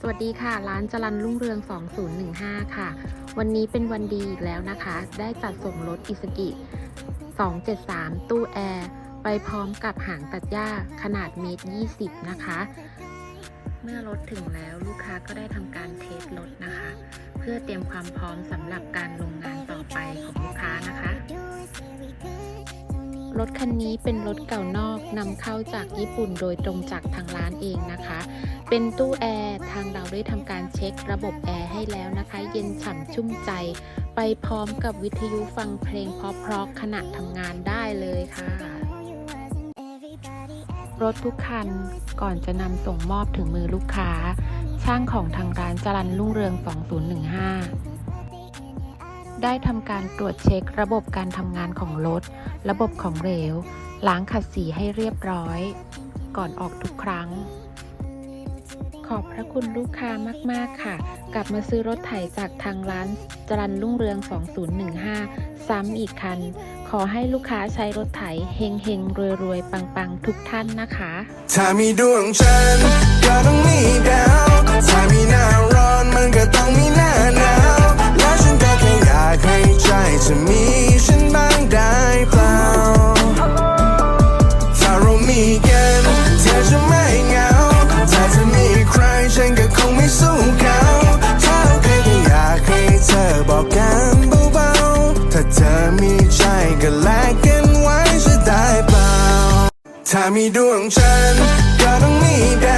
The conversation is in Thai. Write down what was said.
สวัสดีค่ะ ร้านจรันรุ่งเรือง 2015 ค่ะ วันนี้เป็นวันดีอีกแล้วนะคะ ได้จัดส่งรถอิสกิ 273 ตู้แอร์ ไปพร้อมกับหางตัดหญ้าขนาดเมตร 20 นะคะ เมื่อรถถึงแล้วลูกค้าก็ได้ทำการเทสรถนะคะ เพื่อเตรียมความพร้อมสำหรับการลงงานต่อไป รถคันนี้เป็นรถเก่านอกนำเข้าจากญี่ปุ่นโดยตรงจากทางร้านเองนะคะ เป็นตู้แอร์ทางเราได้ทำการเช็คระบบแอร์ให้แล้วนะคะ เย็นฉ่ำชุ่มใจ ไปพร้อมกับวิทยุฟังเพลงเพราะๆขณะทำงานได้เลยค่ะรถทุกคันก่อนจะนำส่งมอบถึงมือลูกค้า ช่างของทางร้านจรันรุ่งเรือง 2015 ได้ทำการตรวจเช็คระบบการทำงานของรถ ระบบของเหลว ล้างขัดสีให้เรียบร้อย ก่อนออกทุกครั้ง ขอบพระคุณลูกค้ามาก ๆ ค่ะ กลับมาซื้อรถไถจากทางร้านจรันรุ่งเรือง 2015 ซ้ำอีกคัน ขอให้ลูกค้าใช้รถไถเฮงเฮงรวยรวยปัง ๆ ทุกท่านนะคะ ถ้ามีดวงจัน จเธอมีฉันบ้างได้เปล่าถ้าเรามีกันเธอจะไม่เหงาถ้าเธอมีใครฉันก็คงไม่สู้เขาถ้าเราแค่อยากให้เธอบอกกันเบาๆถ้าเธอมีใจก็แลกกันไว้จะได้เปล่าถ้ามีดวงจันก็ต้องมีดาว